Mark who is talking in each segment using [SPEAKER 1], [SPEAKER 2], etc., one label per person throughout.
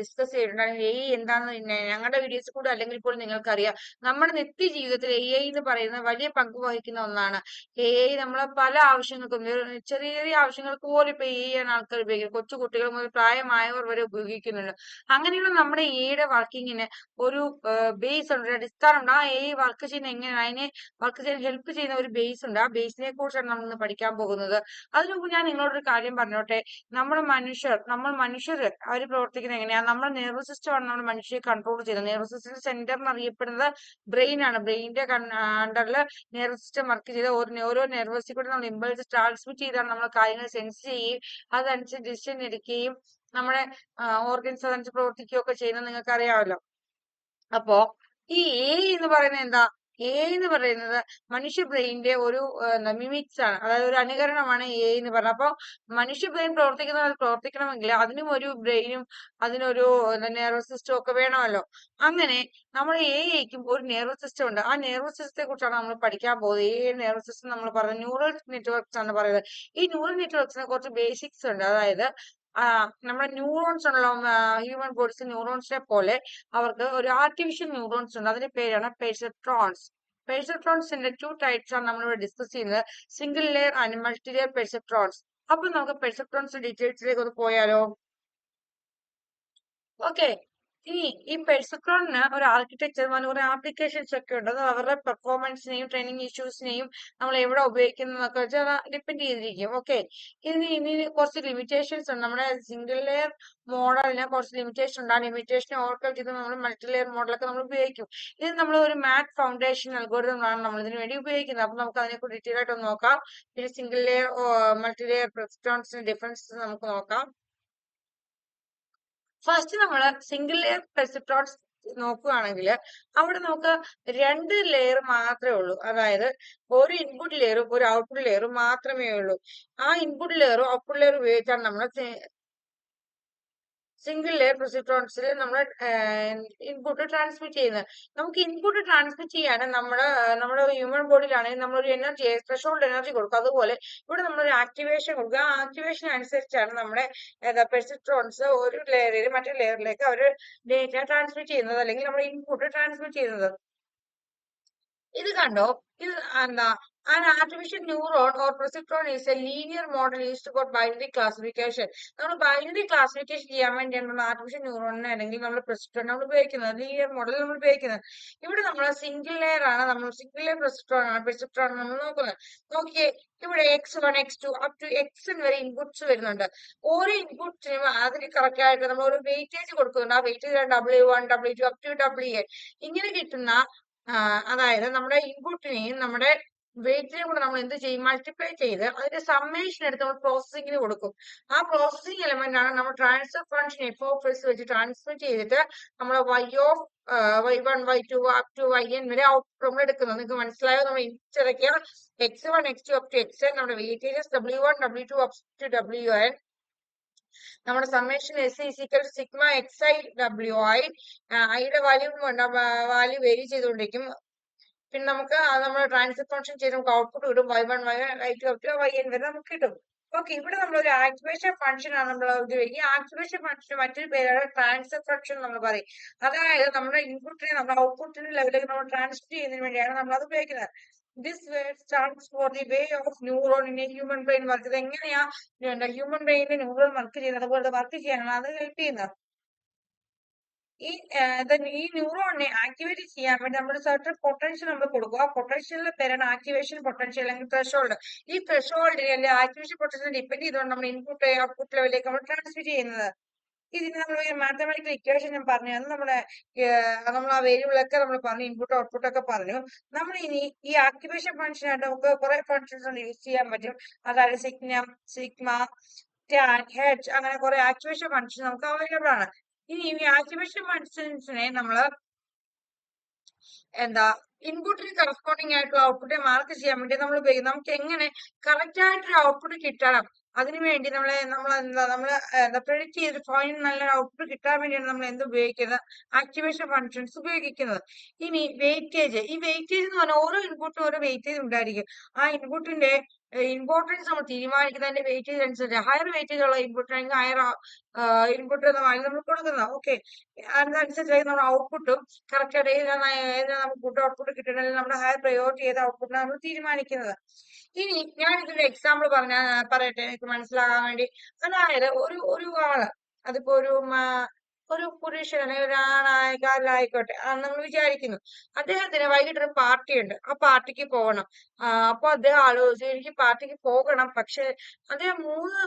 [SPEAKER 1] Discuss ചെയ്തിട്ടുണ്ടായിരുന്നു A I എന്താണെന്ന് ഞങ്ങളുടെ വീഡിയോസ് കൂടെ അല്ലെങ്കിൽ പോലും നിങ്ങൾക്കറിയാം. നമ്മുടെ നിത്യ ജീവിതത്തിൽ എ ഐ എന്ന് പറയുന്നത് വലിയ പങ്ക് വഹിക്കുന്ന ഒന്നാണ്. എ ഐ നമ്മളെ പല ആവശ്യങ്ങൾക്കും ചെറിയ ചെറിയ ആവശ്യങ്ങൾക്ക് പോലും ഇപ്പൊ എ ഐ ആണ് ആൾക്കാർ ഉപയോഗിക്കുന്നത്. കൊച്ചു കുട്ടികൾ മുതൽ പ്രായമായവർ വരെ ഉപയോഗിക്കുന്നുണ്ട്. അങ്ങനെയുള്ള നമ്മുടെ എ ഐയുടെ വർക്കിങ്ങിന് ഒരു ബേസ് ഉണ്ട്. ഒരു അടിസ്ഥാനം ഉണ്ട്. ആ എ ഐ വർക്ക് ചെയ്യുന്ന എങ്ങനെയാണ്? അതിനെ വർക്ക് ചെയ്യാൻ ഹെൽപ്പ് ചെയ്യുന്ന ഒരു ബേസ് ഉണ്ട്. ആ ബേസിനെ കുറിച്ചാണ് നമ്മൾ ഇന്ന് പഠിക്കാൻ പോകുന്നത്. അതിനു മുമ്പ് ഞാൻ നിങ്ങളോടൊരു കാര്യം പറഞ്ഞോട്ടെ? നമ്മുടെ മനുഷ്യർ നമ്മൾ മനുഷ്യർ അവർ പ്രവർത്തിക്കുന്നത് എങ്ങനെയാ നമ്മുടെ നെർവസ് സിസ്റ്റം ആണ് നമ്മുടെ മനുഷ്യരെ കൺട്രോൾ ചെയ്യുന്നത്. നെർവസ് സിസ്റ്റം സെന്റർ എന്ന് അറിയപ്പെടുന്നത് ബ്രെയിൻ ആണ്. ബ്രെയിനിന്റെ അണ്ടറിൽ നെർവസ് സിസ്റ്റം വർക്ക് ചെയ്ത് ഓരോ നെർവസിൽ കൂടെ നമ്മൾ ഇമ്പൾസ് ട്രാൻസ്മിറ്റ് ചെയ്താണ് നമ്മൾ കാര്യങ്ങൾ സെൻസ് ചെയ്യുകയും അതനുസരിച്ച് ഡിസിഷൻ എടുക്കുകയും നമ്മുടെ ഓർഗൻസ് അതനുസരിച്ച് പ്രവർത്തിക്കുകയൊക്കെ ചെയ്യുന്നത് നിങ്ങൾക്ക് അറിയാമല്ലോ അപ്പോ ഈ എ എന്ന് പറയുന്നത് എന്താ? എ എന്ന് പറയുന്നത് മനുഷ്യ ബ്രെയിനിന്റെ ഒരു മിമിക്സ് ആണ്. അതായത് ഒരു അനുകരണമാണ് എ എന്ന് പറഞ്ഞത്. അപ്പൊ മനുഷ്യ ബ്രെയിൻ പ്രവർത്തിക്കുന്ന പ്രവർത്തിക്കണമെങ്കിൽ അതിനും ഒരു ബ്രെയിനും അതിനൊരു നെർവസ് സിസ്റ്റം ഒക്കെ വേണമല്ലോ. അങ്ങനെ നമ്മൾ എയ്ക്കും ഒരു നെർവസ് സിസ്റ്റം ഉണ്ട്. ആ നെർവസ് സിസ്റ്റത്തെ കുറിച്ചാണ് നമ്മൾ പഠിക്കാൻ പോകുന്നത്. എ നെർവസ് സിസ്റ്റം നമ്മൾ പറയുന്നത് ന്യൂറൽ നെറ്റ്വർക്ക്സ് ആണ് പറയുന്നത്. ഈ ന്യൂറൽ നെറ്റ്വർക്ക്സിന് കുറച്ച് ബേസിക്സ് ഉണ്ട്. അതായത് നമ്മുടെ ന്യൂറോൺസ് ഉള്ള ഹ്യൂമൻ ബോഡീസ് ന്യൂറോൺസിനെ പോലെ അവർക്ക് ഒരു ആർട്ടിഫിഷ്യൽ ന്യൂറോൺസ് ഉണ്ട്. അതിന്റെ പേരാണ് പെർസെപ്ട്രോൺസ് പെർസെപ്ട്രോൺസിന്റെ ടു ടൈപ്സ് ആണ് നമ്മൾ ഇവിടെ ഡിസ്കസ് ചെയ്യുന്നത് single layer and multi layer perceptrons അപ്പൊ നമുക്ക് പെർസെപ്ട്രോൺസ് ഡീറ്റെയിൽസിലേക്ക് ഒന്ന് പോയാലോ? ഓക്കെ ഇനി ഈ പെഴ്സക്രോണിന് ഒരു ആർക്കിടെക്ചർ കുറെ ആപ്ലിക്കേഷൻസ് ഒക്കെ ഉണ്ട്. അത് അവരുടെ പെർഫോമൻസിനെയും ട്രെയിനിങ് ഇഷ്യൂസിനെയും നമ്മൾ എവിടെ ഉപയോഗിക്കുന്നതൊക്കെ വെച്ചാൽ ഡിപ്പെൻഡ് ചെയ്തിരിക്കും. ഓക്കെ ഇതിന് ഇനി കുറച്ച് ലിമിറ്റേഷൻസ് ഉണ്ട്. നമ്മുടെ സിംഗിൾ ലെയർ മോഡലിന് കുറച്ച് ലിമിറ്റേഷൻ ഉണ്ട്. ആ ലിമിറ്റേഷൻ ഓവർകം ചെയ്ത് നമ്മൾ മൾട്ടി ലെയർ മോഡലൊക്കെ നമ്മൾ ഉപയോഗിക്കും. ഇത് നമ്മൾ ഒരു മാറ്റ് ഫൗണ്ടേഷൻ അൽഗോരിതം ആണ് നമ്മൾ ഇതിന് വേണ്ടി ഉപയോഗിക്കുന്നത്. അപ്പൊ നമുക്ക് അതിനെക്കുറിച്ച് ഡീറ്റെയിൽ ആയിട്ട് നോക്കാം. പിന്നെ സിംഗിൾ ലെയർ മൾട്ടി ലെയർ പെർസെപ്ട്രോൺസിന്റെ ഡിഫറൻസ് നമുക്ക് നോക്കാം. ഫസ്റ്റ് നമ്മൾ സിംഗിൾ ലെയർ പെർസെപ്ട്രോൺസ് നോക്കുകയാണെങ്കിൽ അവിടെ നമുക്ക് രണ്ട് ലെയർ മാത്രമേ ഉള്ളൂ. അതായത് ഒരു ഇൻപുട്ട് ലെയറും ഒരു ഔട്ട്പുട്ട് ലെയറും മാത്രമേ ഉള്ളൂ. ആ ഇൻപുട്ട് ലെയറും ഔട്ട്പുട്ട് ലെയറും ഉപയോഗിച്ചാണ് നമ്മൾ സിംഗിൾ ലെയർ പ്രൊസിട്രോൺസിൽ നമ്മൾ ഇൻപുട്ട് ട്രാൻസ്മിറ്റ് ചെയ്യുന്നത്. നമുക്ക് ഇൻപുട്ട് ട്രാൻസ്മിറ്റ് ചെയ്യാൻ നമ്മുടെ നമ്മുടെ ഹ്യൂമൻ ബോഡിയിലാണെങ്കിൽ നമ്മളൊരു എനർജി ത്രഷോൾഡ് എനർജി കൊടുക്കും. അതുപോലെ ഇവിടെ നമ്മളൊരു ആക്ടിവേഷൻ കൊടുക്കുക ആ ആക്ടിവേഷൻ അനുസരിച്ചാണ് നമ്മുടെ പെർസിട്രോൺസ് ഒരു ലെയറിൽ മറ്റൊരു ലെയറിലേക്ക് അവർ ഡേറ്റ ട്രാൻസ്മിറ്റ് ചെയ്യുന്നത് അല്ലെങ്കിൽ നമ്മൾ ഇൻപുട്ട് ട്രാൻസ്മിറ്റ് ചെയ്യുന്നത്. ഇത് കണ്ടോ? ഇത് എന്താ? An artificial neuron or perceptron is a linear model used for binary classification. നമ്മൾ ബൈനറി ക്ലാസിഫിക്കേഷൻ ചെയ്യാൻ വേണ്ടിയാണ് നമ്മൾ ആർട്ടിഫിഷ്യൽ ന്യൂറോണിനെ അല്ലെങ്കിൽ നമ്മൾ പെർസെപ്ട്രോൺ നമ്മൾ ഉപയോഗിക്കുന്നത്. ലീനിയർ മോഡൽ നമ്മൾ ഉപയോഗിക്കുന്നത്. ഇവിടെ നമ്മൾ സിംഗിൾ ലെയർ ആണ്. നമ്മൾ സിംഗിൾ ലെയർ പെർസെപ്ട്രോൺ ആണ്. പെർസെപ്ട്രോൺ നമ്മൾ നോക്കുന്നത്. നോക്കിയേ ഇവിടെ X one X two up to X വരെ ഇൻപുട്സ് വരുന്നുണ്ട്. ഓരോ ഇൻപുട്സിനും അതിന് കറക്റ്റ് ആയിട്ട് നമ്മൾ ഒരു വെയിറ്റേജ് കൊടുക്കുന്നുണ്ട്. ആ weightage W one W two up to W A ഇങ്ങനെ കിട്ടുന്ന അതായത് നമ്മുടെ ഇൻപുട്ടിനെയും നമ്മുടെ വെയിറ്റിനെ കൂടെ നമ്മൾ എന്ത് ചെയ്യും? മൾട്ടിപ്ലൈ ചെയ്ത് അതിന്റെ സമ്മേഷൻ എടുത്ത് നമ്മൾ പ്രോസസ്സിങ്ങിന് കൊടുക്കും. ആ പ്രോസസ്സിംഗ് എലമെന്റ് ആണ് നമ്മൾ transfer function F of S വെച്ച് ട്രാൻസ്ഫർ ചെയ്തിട്ട് നമ്മൾ Y of Y one Y two up to Y N വരെ ഔട്ട്പുട്ട് നമ്മൾ എടുക്കുന്നത്. നിങ്ങൾക്ക് മനസ്സിലായോ? നമ്മൾ ഇച്ചിറക്കിയ X one X two up to X N നമ്മുടെ weightages W one W two up to W N നമ്മുടെ summation S is equal sigma X I W I ഐയുടെ value value vary ചെയ്തുകൊണ്ടിരിക്കും. പിന്നെ നമുക്ക് നമ്മൾ ട്രാൻസ്ഫർ ഫംഗ്ഷൻ ചെയ്ത് നമുക്ക് output കിട്ടും. Y one Y Y two up to Y N വരെ നമുക്ക് കിട്ടും. ഓക്കെ ഇവിടെ നമ്മൾ ഒരു ആക്ടിവേഷൻ ഫംഗ്ഷൻ ആണ് നമ്മൾ ഉപയോഗിക്കുക ആക്ടിവേഷൻ ഫംഗ്ഷൻ മറ്റൊരു പേരാണ് ട്രാൻസ്ഫർ ഫംഗ്ഷൻ നമ്മൾ പറയും. അതായത് നമ്മുടെ ഇൻപുട്ടിനെ നമ്മുടെ ഔട്ട്പുട്ടിന്റെ ലെവലിലേക്ക് നമ്മൾ ട്രാൻസ്ഫർ ചെയ്യുന്നതിന് വേണ്ടിയാണ് നമ്മൾ അത് ഉപയോഗിക്കുന്നത്. This word starts for the way of neuron in human brain work ഇത് എങ്ങനെയാ? ഹ്യൂമൻ ബ്രെയിനിന്റെ ന്യൂറോൺ വർക്ക് ചെയ്യുന്നത്. അതുപോലെ വർക്ക് ചെയ്യാനാണ് അത് ഹെൽപ്പ് ചെയ്യുന്നത്. ഈ ഈ ന്യൂറോണിനെ ആക്ടിവേറ്റ് ചെയ്യാൻ വേണ്ടി നമ്മൾ സർട്ടൺ പൊട്ടൻഷ്യൽ നമ്മൾ കൊടുക്കും. ആ പൊട്ടൻഷ്യലിന്റെ പേരാണ് ആക്ടിവേഷൻ പൊട്ടൻഷ്യൽ അല്ലെങ്കിൽ ത്രഷോൾഡ് ഈ ത്രഷോൾഡിനെ അല്ലെങ്കിൽ ആക്ടിവേഷൻ പൊട്ടൻഷ്യൽ ഡിപ്പെൻഡ് ചെയ്തുകൊണ്ട് നമ്മൾ ഇൻപുട്ട് ഔട്ട്പുട്ട് ലെവലിലേക്ക് നമ്മൾ ട്രാൻസ്മിറ്റ് ചെയ്യുന്നത്. ഇതിന് നമ്മൾ മാത്തമാറ്റിക്കൽ ഇക്വേഷൻ ഞാൻ പറഞ്ഞു. അത് നമ്മുടെ നമ്മൾ ആ വേരിയബിളൊക്കെ നമ്മൾ പറഞ്ഞു ഇൻപുട്ട് ഔട്ട്പുട്ട് ഒക്കെ പറഞ്ഞു. നമ്മൾ ഇനി ഈ ആക്ടിവേഷൻ ഫംഗ്ഷൻ ആയിട്ട് നമുക്ക് കുറെ ഫംഗ്ഷൻസ് യൂസ് ചെയ്യാൻ പറ്റും. അതായത് സിഗ്നം സിഗ്മ ടാൻ ഹെഡ് അങ്ങനെ കുറെ ആക്ടിവേഷൻ ഫംഗ്ഷൻ നമുക്ക് അവൈലബിൾ ആണ്. ഇനി ഈ ആക്ടിവേഷൻ നമ്മൾ നമ്മൾ എന്താ ഇൻപുട്ടിന് കറസ്പോണ്ടിങ് ആയിട്ട് ഔട്ട്പുട്ടിനെ മാർക്ക് ചെയ്യാൻ വേണ്ടി നമ്മൾ ഉപയോഗിക്കും. നമുക്ക് എങ്ങനെ കറക്റ്റ് ആയിട്ടൊരു ഔട്ട്പുട്ട് കിട്ടണം? അതിനുവേണ്ടി നമ്മളെ നമ്മൾ എന്താ നമ്മൾ എന്താ പ്രെഡിക്റ്റ് ചെയ്ത് ഫോണിന് നല്ല ഔട്ട്പുട്ട് കിട്ടാൻ വേണ്ടിയാണ് നമ്മൾ എന്ത് ഉപയോഗിക്കുന്നത്? ആക്ടിവേഷൻ ഫങ്ഷൻസ് ഉപയോഗിക്കുന്നത്. ഇനി വെയിറ്റേജ് ഈ വെയിറ്റേജ് എന്ന് പറഞ്ഞാൽ ഓരോ ഇൻപുട്ടിനും ഓരോ വെയിറ്റേജ് ഉണ്ടായിരിക്കും. ആ ഇൻപുട്ടിന്റെ ഇമ്പോർട്ടൻസ് നമ്മൾ തീരുമാനിക്കുന്നതിന്റെ വെയിറ്റേജ് അനുസരിച്ച് ഹയർ വെയിറ്റേജ് ഉള്ള ഇൻപുട്ട് ആണെങ്കിൽ ഹയർ ഇൻപുട്ട് എന്നാണ് നമ്മൾ കൊടുക്കുന്നത്. ഓക്കെ അതനുസരിച്ചായി നമ്മുടെ ഔട്ട്പുട്ടും കറക്റ്റ് ആയിട്ട് നമുക്ക് ഗുഡ് ഔട്ട്പുട്ട് കിട്ടണമെങ്കിൽ നമ്മുടെ ഹയർ പ്രയോറിറ്റി ചെയ്ത ഔട്ട്പുട്ടിനെ നമ്മൾ തീരുമാനിക്കുന്നത്. ഇനി ഞാൻ ഇതിന്റെ എക്സാമ്പിൾ പറഞ്ഞ പറയട്ടെ. എനിക്ക് മനസ്സിലാകാൻ വേണ്ടി. അതായത് ഒരു ഒരു ആൾ അതിപ്പോ ഒരു ഒരു പുരുഷൻ അല്ലെങ്കിൽ ആണായിക്കാരിലായിക്കോട്ടെ നമ്മൾ വിചാരിക്കുന്നു. അദ്ദേഹത്തിന് വൈകിട്ട് ഒരു പാർട്ടി ഉണ്ട് ആ പാർട്ടിക്ക് പോകണം. അപ്പൊ അദ്ദേഹം ആലോചിച്ചു. എനിക്ക് പാർട്ടിക്ക് പോകണം. പക്ഷെ അദ്ദേഹം മൂന്ന്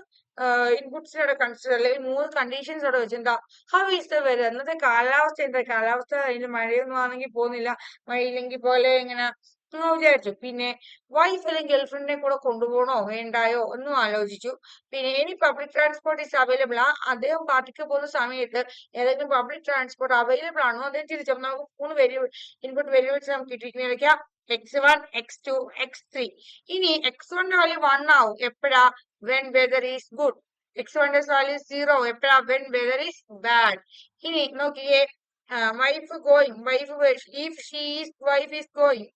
[SPEAKER 1] ഇൻപുട്സിനോട് കൺസിഡർ അല്ലെങ്കിൽ മൂന്ന് കണ്ടീഷൻസോടെ വെച്ച് എന്താ ഹൗ ഈസ് ദ വെതർ ഇന്നത്തെ കാലാവസ്ഥ എന്താ? കാലാവസ്ഥ അതിന് മഴയൊന്നും ആണെങ്കിൽ പോകുന്നില്ല. മഴയില്ലെങ്കിൽ പോലെ ഇങ്ങനെ വിചാരിച്ചു. പിന്നെ വൈഫ് അല്ലെങ്കിൽ ഗേൾഫ്രണ്ടിനെ കൂടെ കൊണ്ടുപോകണോ വേണ്ടായോ എന്നും ആലോചിച്ചു. പിന്നെ ഇനി പബ്ലിക് ട്രാൻസ്പോർട്ട് ഈസ് അവൈലബിൾ ആ. അദ്ദേഹം പാർട്ടിക്ക് പോകുന്ന സമയത്ത് ഏതെങ്കിലും പബ്ലിക് ട്രാൻസ്പോർട്ട് അവൈലബിൾ ആണോ അദ്ദേഹം തിരിച്ചു നമുക്ക് മൂന്ന് വേരിയബിൾ ഇൻപുട്ട് വേരിയബിൾസ് നമുക്ക് കിട്ടിയിരിക്കുന്ന X one X two X three ഇനി എക്സ് വണ്ണിന്റെ വാല്യൂ വൺ ആവും. എപ്പോഴാ? When weather is good X വണ്ണിന്റെ വാല്യൂ സീറോ എപ്പോഴാ? വെൻ വെദർ ഈസ് ബാഡ് ഇനി നോക്കിയേ wife going wife if she is wife is going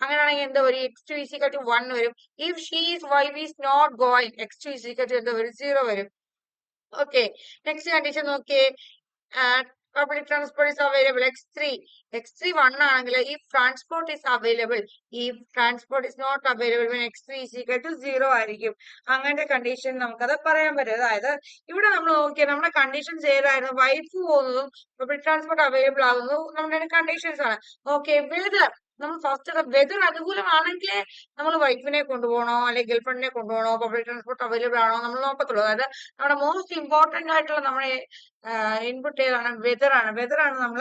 [SPEAKER 1] അങ്ങനെയാണെങ്കിൽ എന്താ വരും? X two is equal two one വരും. If she's wife is not going X two is equal two എന്താ വരും? Zero വരും. Okay next condition നോക്കിയേ. Public transport is available X three X three one ആണെങ്കിൽ ഈ ട്രാൻസ്പോർട്ട് ഇസ് അവൈലബിൾ ഈ transport is not available X three is equal two zero ആയിരിക്കും. അങ്ങനത്തെ condition നമുക്കത് പറയാൻ പറ്റും. അതായത് ഇവിടെ നമ്മൾ നോക്കിയാൽ നമ്മുടെ കണ്ടീഷൻസ് ഏതായിരുന്നു? വൈഫ് പോകുന്നതും പബ്ലിക് ട്രാൻസ്പോർട്ട് അവൈലബിൾ ആകുന്നതും നമ്മുടെ കണ്ടീഷൻസ് ആണ്. ഓക്കെ വെതർ നമ്മൾ ഫസ്റ്റ് വെതർ അനുകൂലമാണെങ്കിൽ നമ്മൾ വൈഫിനെ കൊണ്ടുപോകണോ അല്ലെങ്കിൽ ഗേൾഫ്രണ്ടിനെ കൊണ്ടുപോകണോ പബ്ലിക് ട്രാൻസ്പോർട്ട് അവൈലബിൾ ആണോ നമ്മൾ നോക്കത്തുള്ളൂ. അതായത് നമ്മുടെ മോസ്റ്റ് ഇമ്പോർട്ടന്റ് ആയിട്ടുള്ള നമ്മുടെ ഇൻപുട്ട് ഏതാണ്? വെതർ ആണ്. നമ്മൾ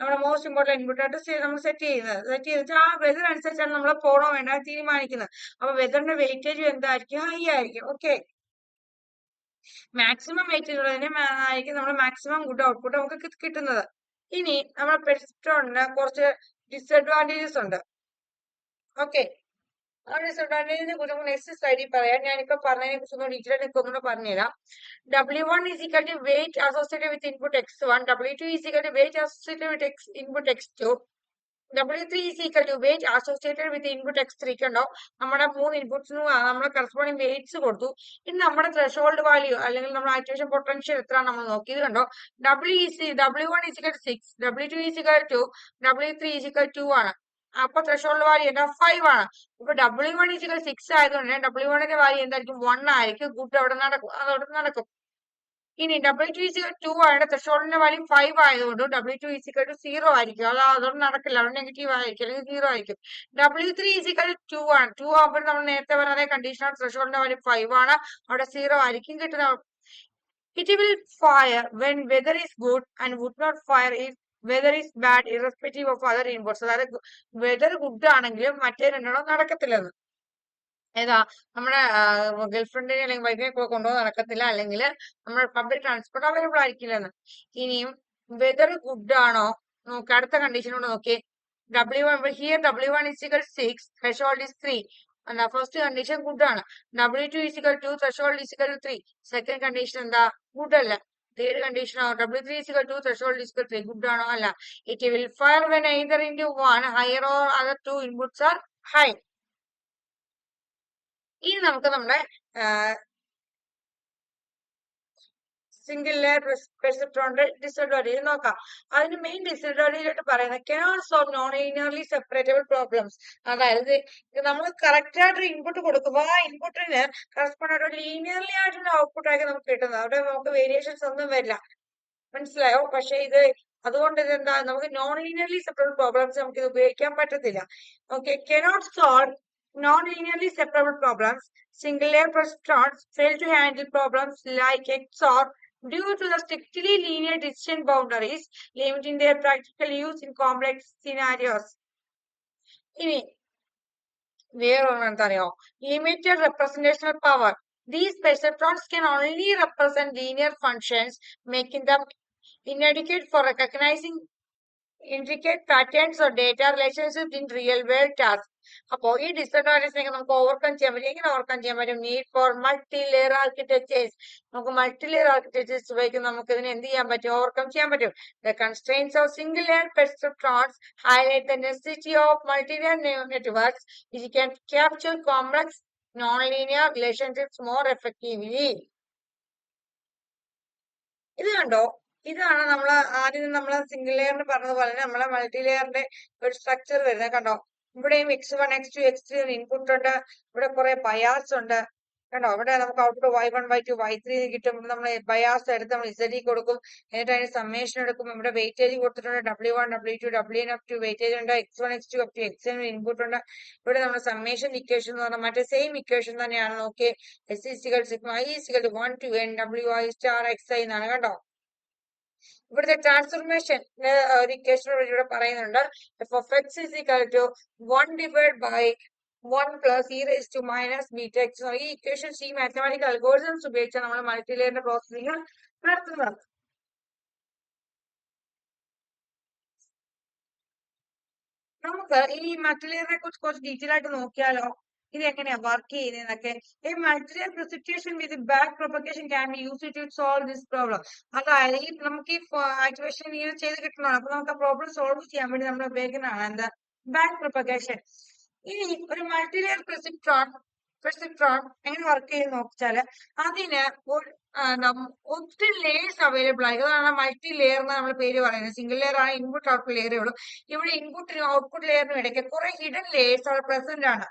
[SPEAKER 1] നമ്മുടെ മോസ്റ്റ് ഇമ്പോർട്ടന്റ് ഇൻപുട്ട് ആയിട്ട് നമ്മൾ സെറ്റ് ചെയ്യുന്നത്. സെറ്റ് ചെയ്തിട്ട് ആ വെതർ അനുസരിച്ചാണ് നമ്മൾ പോകണോ വേണ്ട തീരുമാനിക്കുന്നത്. അപ്പൊ വെതറിന്റെ വെയിറ്റേജ് എന്തായിരിക്കും? ഹൈ ആയിരിക്കും. ഓക്കെ മാക്സിമം വെയിറ്റേജ് ഉള്ളതിന് ആയിരിക്കും നമ്മൾ മാക്സിമം ഗുഡ് ഔട്ട്പുട്ട് നമുക്ക് കിട്ടുന്നത്. ഇനി നമ്മുടെ പെട്രോളിന് കുറച്ച് ഡിസഡ്വാന്റേജസ് ഉണ്ട്. ഓക്കെ ആ ഡിസഡ്വാന്റേജിനെ കുറിച്ച് നെക്സ്റ്റ് സ്ലൈഡിൽ പറയാം. ഞാനിപ്പോ പറഞ്ഞതിനെ കുറിച്ച് ഒന്ന് ഡീറ്റെയിൽ എനിക്ക് ഒന്നുകൂടെ പറഞ്ഞുതരാം. W one is equal to weight associated with input X one W two is equal to weight associated with input X two W three is equal to weight associated with input X three ഉണ്ടോ നമ്മുടെ മൂന്ന് ഇൻപുട്സിനും നമ്മുടെ corresponding weights കൊടുത്തു. ഇനി നമ്മുടെ threshold value അല്ലെങ്കിൽ നമ്മുടെ activation potential എത്ര നമ്മൾ നോക്കിയത് കണ്ടോ? W is W one is equal six W two is equal two W three is equal two ആണ് അപ്പൊ ത്രഷോൾഡ് വാല്യൂ എന്താ? ഫൈവ് ആണ്. ഇപ്പൊ W one is equal six ആയതുകൊണ്ട് ഡബ്ല്യു വണ്ണിന്റെ വാല്യൂ എന്തായിരിക്കും? വൺ ആയിരിക്കും. ഗുഡ് അവിടെ നടക്കും. അതവിടെ നടക്കും. ഇനി ഡബ്ല്യു ടു ഈസിക്കൽ ടു ആണ് ത്രഷോൾഡിന്റെ വാല്യൂ ഫൈവ് ആയതുകൊണ്ട് W two is equal two zero ആയിരിക്കും. അത് അതുകൊണ്ട് നടക്കില്ല. അവിടെ നെഗറ്റീവ് ആയിരിക്കും. അല്ലെങ്കിൽ സീറോ ആയിരിക്കും. W three is equal two ആണ്. ടു ആകുമ്പോൾ നമ്മൾ നേരത്തെ പറഞ്ഞ കണ്ടീഷണൽ ത്രഷോൾഡിന്റെ വാല്യൂ ഫൈവ് ആണ്. അവിടെ സീറോ ആയിരിക്കും കിട്ടുന്ന it will fire when weather is good and would not fire if weather is bad irrespective of other inputs അതായത് വെദർ ഗുഡ് ആണെങ്കിലും മറ്റേ രണ്ടെണ്ണം നടക്കത്തില്ലെന്ന് ഏതാ നമ്മുടെ ഗേൾഫ്രണ്ടിനെ അല്ലെങ്കിൽ വൈഫിനെ കൊണ്ടുപോകാൻ നടക്കത്തില്ല. അല്ലെങ്കിൽ നമ്മുടെ പബ്ലിക് ട്രാൻസ്പോർട്ട് അവൈലബിൾ ആയിരിക്കില്ലെന്ന് ഇനിയും വെതർ ഗുഡ് ആണോ? നോക്കി അടുത്ത കണ്ടീഷനോട് കൊണ്ട് നോക്കി W one here W one is equal six threshold is three എന്താ ഫസ്റ്റ് കണ്ടീഷൻ ഗുഡ് ആണ്. W two is equal two threshold is equal three second condition എന്താ ഗുഡ് അല്ല. തേർഡ് കണ്ടീഷൻ ആണോ? W three is equal two threshold is equal three good ആണോ? അല്ല. It will fire when either in two one higher or other two inputs are high ഇനി നമുക്ക് നമ്മുടെ single layer പെർസെപ്ട്രോണിന്റെ disadvantage നോക്കാം. അതിന് main disadvantage ആയിട്ട് പറയുന്നത് cannot solve non linearly separable problems അതായത് നമ്മൾ കറക്റ്റ് ആയിട്ട് ഇൻപുട്ട് കൊടുക്കുമ്പോൾ ആ ഇൻപുട്ടിന് കറസ്പോണ്ട് ആയിട്ട് ലീനിയർലി ആയിട്ടുള്ള ഔട്ട്പുട്ട് ആയിരിക്കും നമുക്ക് കിട്ടുന്നത്. അവിടെ നമുക്ക് വേരിയേഷൻസ് ഒന്നും വരില്ല. മനസ്സിലായോ? പക്ഷെ ഇത് അതുകൊണ്ട് എന്താ നമുക്ക് നോൺ ലീനിയർലി സെപ്പറേറ്റ് പ്രോബ്ലംസ് നമുക്ക് ഇത് ഉപയോഗിക്കാൻ പറ്റത്തില്ല. Okay cannot solve non-linearly separable problems, single layer perceptrons fail to handle problems like XOR due to the strictly linear decision boundaries limiting their practical use in complex scenarios. ഇനി വേറൊരെണ്ണം അറിയോ limited representational power These perceptrons can only represent linear functions, making them inadequate for recognizing intricate patterns or data relationships in real world tasks. അപ്പോൾ ഈ disadvantage നമുക്ക് overcome ചെയ്യാൻ പറ്റും. എങ്ങനെ overcome ചെയ്യാൻ പറ്റും? Need for multi layer architectures നമുക്ക് multi layer architectures ഉപയോഗിക്കുന്ന നമുക്ക് ഇതിനെ എന്ത് ചെയ്യാൻ പറ്റും? ഓവർകം ചെയ്യാൻ പറ്റും. The constraints of single layer perceptrons highlight the necessity of multi layer networks which can capture complex non linear relationships more effectively ഇത് കണ്ടോ? ഇതാണ് നമ്മൾ ആദ്യം നമ്മൾ സിംഗിൾ ലെയറിന് പറഞ്ഞതുപോലെ തന്നെ നമ്മളെ മൾട്ടി ലെയറിന്റെ ഒരു സ്ട്രക്ചർ വരുന്നത്. കണ്ടോ? ഇവിടെയും X one X two X three input ഉണ്ട്. ഇവിടെ കുറെ ബയാസ് ഉണ്ട്. കണ്ടോ? ഇവിടെ നമുക്ക് output Y one Y two Y three കിട്ടും. നമ്മൾ ബയാസ് എടുത്ത് നമ്മൾ ഇസഡി കൊടുക്കും. എന്നിട്ട് അതിന് സമ്മേഷൻ എടുക്കും. ഇവിടെ വെയിറ്റേജ് കൊടുത്തിട്ടുണ്ട്. W one W two W N up to weightage ഉണ്ട്. X one X two up to X input ഉണ്ട്. ഇവിടെ നമ്മൾ സമ്മേഷൻ ഇക്വേഷൻ എന്ന് പറഞ്ഞാൽ മറ്റേ സെയിം ഇക്വേഷൻ തന്നെയാണ്. നോക്കിയത് S is equal sigma I equal one to N W I star X I എന്നാണ്. കേട്ടോ ഇവിടുത്തെ ട്രാൻസ്ഫർമേഷൻ ഒരു ഇക്വേഷൻ ഇവിടെ പറയുന്നുണ്ട്. F of X is equal to one divide by one E raise to minus beta X ഈ equations ഈ mathematical algorithms ഉപയോഗിച്ചാണ് നമ്മൾ മൾട്ടിലെയറിന്റെ പ്രോസസ്സിംഗ് നടത്തുന്നത്. നമുക്ക് ഈ മൾട്ടിലെയറിനെ കുറിച്ച് കുറച്ച് ഡീറ്റെയിൽ ആയിട്ട് നോക്കിയാലോ? ഇത് എങ്ങനെയാ വർക്ക് ഈ multilayer precipitation with back propagation can be use to solve this problem അതായത് ഈ നമുക്ക് ഈ ആക്ടിവേഷൻ ഇങ്ങനെ ചെയ്ത് കിട്ടണം അപ്പൊ നമുക്ക് ആ പ്രോബ്ലം സോൾവ് ചെയ്യാൻ വേണ്ടി നമ്മൾ ഉപയോഗിക്കുന്നതാണ് എന്താ? ബാക്ക് പ്രൊപ്പഗേഷൻ ഇനി ഒരു മൾട്ടിലെയർ പ്രിസിപ്ട്രോൺ പ്രിസിപ്ട്രോൺ എങ്ങനെ വർക്ക് ചെയ്ത് നോക്കിച്ചാൽ അതിന് ഒത്തിരി ലേയേഴ്സ് അവൈലബിൾ ആയി. അതാണ് മൾട്ടി ലെയർ എന്ന് നമ്മൾ പേര് പറയുന്നത്. സിംഗിൾ ലെയർ ആണ് ഇൻപുട്ട് ഔട്ട്പുട്ട് ലെയറേ ഉള്ളൂ. ഇവിടെ ഇൻപുട്ടിനും ഔട്ട്പുട്ട് ലെയറിനും ഇടയ്ക്ക് കുറെ ഹിഡൻ ലേയേഴ്സ് അവിടെ പ്രസന്റ് ആണ്.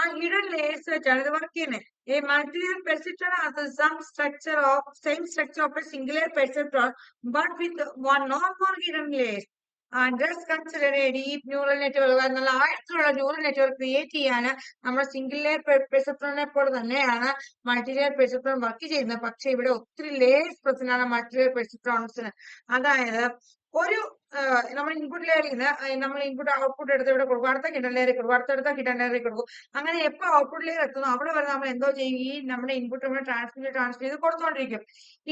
[SPEAKER 1] ആ ഹിഡൻ ലേയേഴ്സ് വെച്ചാണ്. ഇത് വർക്ക് ചെയ്യുന്നത് A multi-layer perceptron has the same structure of same structure of a singular perceptron, but with one or more hidden layers. And thus consider a deep neural network എന്നുള്ള ആഴത്തിലുള്ള neural network create ചെയ്യാൻ നമ്മുടെ single layer പെർസെപ്റ്ററിനെ പോലെ തന്നെയാണ് multi layer perceptron work ചെയ്യുന്നത്. പക്ഷെ ഇവിടെ ഒത്തിരി ലേയേഴ്സ് പ്രസന്റ് ആണ് മൾട്ടി ലെയർ പെർസെപ്ട്രോൺസിന് അതായത് ഒരു നമ്മൾ ഇൻപുട്ട് ലെയറിൽ നിന്ന് നമ്മൾ ഇൻപുട്ട് ഔട്ട്പുട്ട് എടുത്ത് ഇവിടെ കൊടുക്കും. അടുത്ത കിട്ടൺ ലെയറിൽ കൊടുക്കും. അടുത്തടുത്ത കിട്ടൺ ലെയറിൽ കൊടുക്കും. അങ്ങനെ എപ്പോ ഔട്ട്പുട്ട് ലെയർ എത്തുന്നു അവിടെ വരെ നമ്മൾ എന്തോ ചെയ്യും. ഈ നമ്മുടെ ഇൻപുട്ട് നമ്മൾ ട്രാൻസ്മിറ്റ് ട്രാൻസ്ഫർ ചെയ്ത് കൊടുത്തോണ്ടിരിക്കും.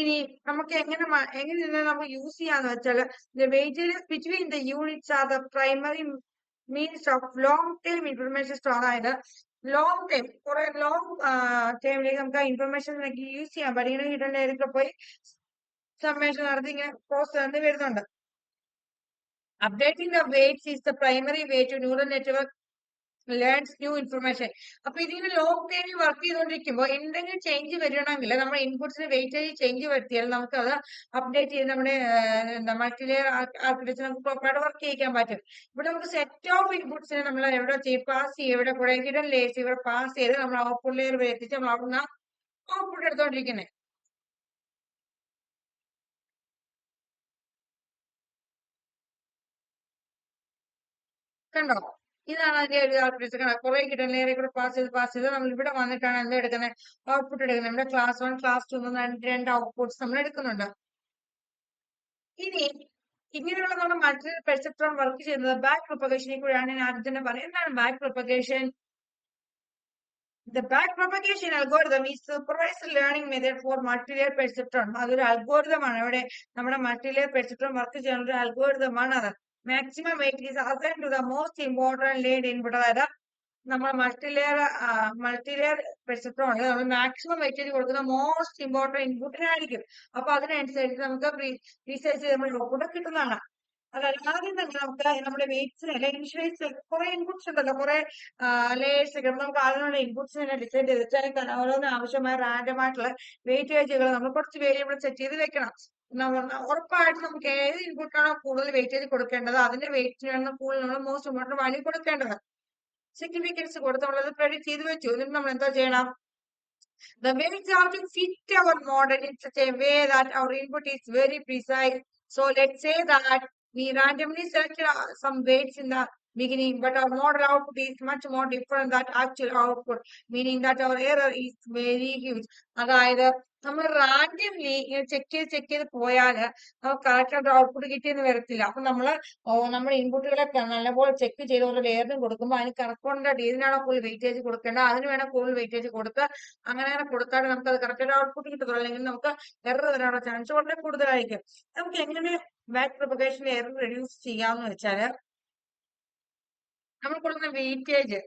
[SPEAKER 1] ഇനി നമുക്ക് എങ്ങനെ എങ്ങനെ ഇതിനെ നമുക്ക് യൂസ് ചെയ്യാന്ന് വെച്ചാൽ the weightages between the units are the primary means of long time information store അതായത് ലോങ് ടൈം കുറെ ലോങ് ടൈമിലേക്ക് നമുക്ക് ഇൻഫർമേഷൻ യൂസ് ചെയ്യാൻ പറ്റും. ഇങ്ങനെ ഹിഡൻ ലെയറിൽ പോയി സമ്മേഷൻ നടത്തി ഇങ്ങനെ പ്രോസസ് നടത്തി വരുന്നുണ്ട്. Updating the weights is the primary way to neural network learns new information. അപ്പൊ ഇതിങ്ങനെ ലോങ് ടൈം വർക്ക് ചെയ്തുകൊണ്ടിരിക്കുമ്പോൾ എന്തെങ്കിലും ചേഞ്ച് വരണമെങ്കിൽ നമ്മുടെ ഇൻപുട്സിന് വെയിറ്റേജ് ചേഞ്ച് വരുത്തിയാൽ നമുക്ക് അത് അപ്ഡേറ്റ് ചെയ്ത് നമ്മുടെ മൾട്ടിലെയർ ആർക്കിടെക്ചർ നമുക്ക് പ്രോപ്പറായിട്ട് വർക്ക് ചെയ്യിക്കാൻ പറ്റും. ഇവിടെ നമുക്ക് സെറ്റ് ഓഫ് ഇൻപുട്സിനെ നമ്മൾ എവിടെ പാസ് ചെയ്യും ഇവിടെ കുറെ ഹിഡൻ ലേസ് ഇവിടെ പാസ് ചെയ്ത് നമ്മൾ ഔട്ട്പുട്ട് ലെയർ എത്തിച്ച് നമ്മൾ അവിടുന്ന് ഔട്ട്പുട്ട് എടുത്തോണ്ടിരിക്കുന്നത് കണ്ടോ? ഇതാണ് അതിന്റെ ഒരു ആർക്കിടെക്ചർ കണ്ടോ കുറെ ലെയറിൽ കൂടെ പാസ് ചെയ്ത് പാസ് ചെയ്ത് നമ്മൾ ഇവിടെ വന്നിട്ടാണ് എന്താ എടുക്കുന്നത് ഔട്ട്പുട്ട് എടുക്കുന്നത് നമ്മുടെ ക്ലാസ് വൺ ക്ലാസ് ടു രണ്ട് രണ്ട് ഔട്ട്പുട്ട്സ് നമ്മൾ എടുക്കുന്നുണ്ട്. ഇനി ഇങ്ങനെയുള്ള നമ്മുടെ മൾട്ടി പെർസെപ്ട്രോൺ വർക്ക് ചെയ്യുന്നത് ബാക്ക് പ്രൊപ്പഗേഷനെ കൂടെയാണ് ഞാൻ ആദ്യം തന്നെ പറയുന്നത്. എന്താണ് back propagation The back propagation algorithm is supervised learning method for multilayer perceptron. അതൊരു അൽഗോരിതം ആണ്. ഇവിടെ നമ്മുടെ multi-layer perceptron വർക്ക് ചെയ്യുന്ന ഒരു അൽഗോരിതം ആണ് അത്. Maximum weight is assign to the most important laid input അതായത് നമ്മൾ മൾട്ടിലെയർ മൾട്ടിലെയർ പെർസെപ്ട്രോണിൽ നമ്മൾ മാക്സിമം വെയിറ്റേജ് കൊടുക്കുന്ന മോസ്റ്റ് ഇമ്പോർട്ടന്റ് ഇൻപുട്ടിനായിരിക്കും അപ്പൊ അതിനനുസരിച്ച് നമുക്ക് റീസെർച്ച് നമ്മൾ ഔട്ട്പുട്ട് കിട്ടുന്നതാണ്. അതല്ലാതെ തന്നെ നമുക്ക് നമ്മുടെ വെയിറ്റ്സിന് അല്ലെ ഇൻഷുറൻസ് കുറെ ഇൻപുട്സ് ഉണ്ടല്ലോ. കുറെ ലേയേഴ്സ് ഒക്കെ. നമുക്ക് അതിനുള്ള ഇൻപുട്സിനെ ഡിസൈഡ് ചെയ്തിട്ട് അതിന് ഓരോന്ന് ആവശ്യമായ റാൻഡം ആയിട്ടുള്ള വെയിറ്റേജുകൾ നമ്മൾ കുറച്ച് വേരിയബിൾ സെറ്റ് ചെയ്ത് വെക്കണം. ഉറപ്പായിട്ടും നമുക്ക് ഏത് ഇൻപുട്ടാണോ കൂടുതൽ വെയിറ്റ് ചെയ്ത് കൊടുക്കേണ്ടത് അതിന്റെ വെയിറ്റിനാണ് കൂടുതൽ നമ്മൾ മോസ്റ്റ് ഇമ്പോർട്ടന്റ് വാല്യൂ കൊടുക്കേണ്ടത് സിഗ്നിഫിക്കൻസ് കൊടുത്ത് നമ്മളത് പ്രെഡിക്റ്റ് ചെയ്ത് വെച്ചു എന്നിട്ട് നമ്മൾ എന്താ ചെയ്യണം The weights have to fit our model in such a way that our input is very precise. So let's say that we randomly selected uh, some weights in the beginning, but our model output is much more different than actual output, meaning that our error is very huge. അതായത് നമ്മൾ randomly check ചെയ്ത് check ചെയ്ത് പോയാൽ നമുക്ക് correct output കിട്ടിയെന്ന് വരത്തില്ല. അപ്പൊ നമ്മൾ നമ്മുടെ ഇൻപുട്ടുകളൊക്കെ നല്ലപോലെ ചെക്ക് ചെയ്ത് ഓരോ ലെയറിനും കൊടുക്കുമ്പോൾ അതിന് കറക്റ്റ് ഏതിനാണോ കൂടുതൽ വെയിറ്റേജ് കൊടുക്കേണ്ടത് അതിന് വേണം കൂടുതൽ വെയിറ്റേജ് കൊടുത്ത് അങ്ങനെ അങ്ങനെ കൊടുത്താൽ നമുക്ക് അത് കറക്റ്റ് ഔട്ട്പുട്ട് കിട്ടത്തുള്ളൂ. അല്ലെങ്കിൽ നമുക്ക് എറർ വരാനുള്ള ചാൻസ് വളരെ കൂടുതലായിരിക്കും. നമുക്ക് എങ്ങനെ ബാക്ക് പ്രൊപ്പഗേഷൻ എറർ റെഡ്യൂസ് ചെയ്യാമെന്ന് വെച്ചാൽ നമ്മൾ കൊടുക്കുന്ന വെയിറ്റേജ്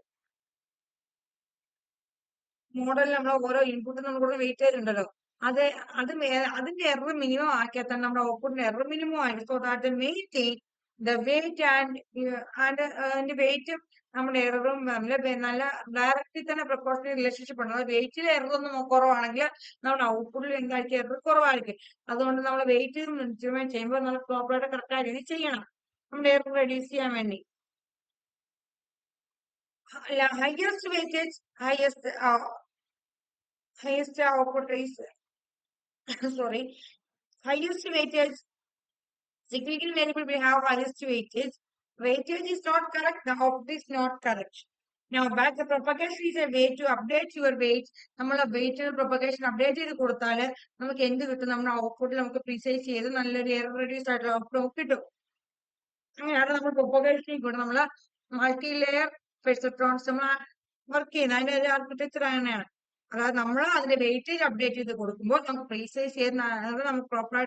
[SPEAKER 1] മോഡലിൽ നമ്മൾ ഓരോ ഇൻപുട്ടും നമ്മൾ കൊടുക്കുന്ന വെയിറ്റേജ് ഉണ്ടല്ലോ. അത് അത് അതിന്റെ എറർ മിനിമം ആക്കിയാൽ തന്നെ നമ്മുടെ ഔട്ട്പുട്ടിന്റെ എറർ മിനിമം ആയി so that maintain the weight and and അതിന്റെ വെയിറ്റും നമ്മുടെ എററും തമ്മിൽ നല്ല ഡയറക്റ്റ്ലി തന്നെ പ്രൊപ്പോർഷണൽ റിലേഷൻഷിപ്പ് ഉണ്ട്. അത് വെയിറ്റിൽ എറർ കുറവാണെങ്കിൽ നമ്മുടെ ഔട്ട്പുട്ടിൽ എന്തായിരിക്കും? എറർ കുറവായിരിക്കും. അതുകൊണ്ട് നമ്മൾ വെയിറ്റ് ഇൻസ്ട്രുമെന്റ് ചെയ്യുമ്പോൾ നമ്മൾ പ്രോപ്പറായിട്ട് കറക്റ്റ് ആയിട്ട് ചെയ്യണം. നമ്മുടെ എറർ റെഡ്യൂസ് ചെയ്യാൻ വേണ്ടി. Highest weightage highest highest output is sorry highest weightage significant variable we have highest weightage weightage is not correct the output is not correct now back the propagation is a way to update your weight നമ്മൾ weight propagation update ചെയ്ത് കൊടുത്താൽ നമുക്ക് എന്ത് കിട്ടും നമ്മുടെ ഔട്ട്പുട്ടിൽ നമുക്ക് precise ചെയ്ത് നല്ലൊരു എറർ റെഡ്യൂസ് ആയിട്ടുള്ള ഔട്ട്പുട്ട് നമുക്ക് കിട്ടും അങ്ങനെയാണ് നമ്മൾ പ്രൊപ്പഗേഷനിൽ കൂടെ നമ്മൾ മൾട്ടി ലെയർ പെർസെപ്ട്രോൺസ് നമ്മൾ വർക്ക് ചെയ്യുന്നത് അതിന്റെ ഒരു ആർക്കിടെക്ചർ അങ്ങനെയാണ് അതായത് നമ്മൾ അതിന്റെ വെയിറ്റേജ് അപ്ഡേറ്റ് ചെയ്ത് കൊടുക്കുമ്പോൾ നമുക്ക് പ്രീസൈസ് ചെയ്യുന്ന നമുക്ക് പ്രോപ്പർ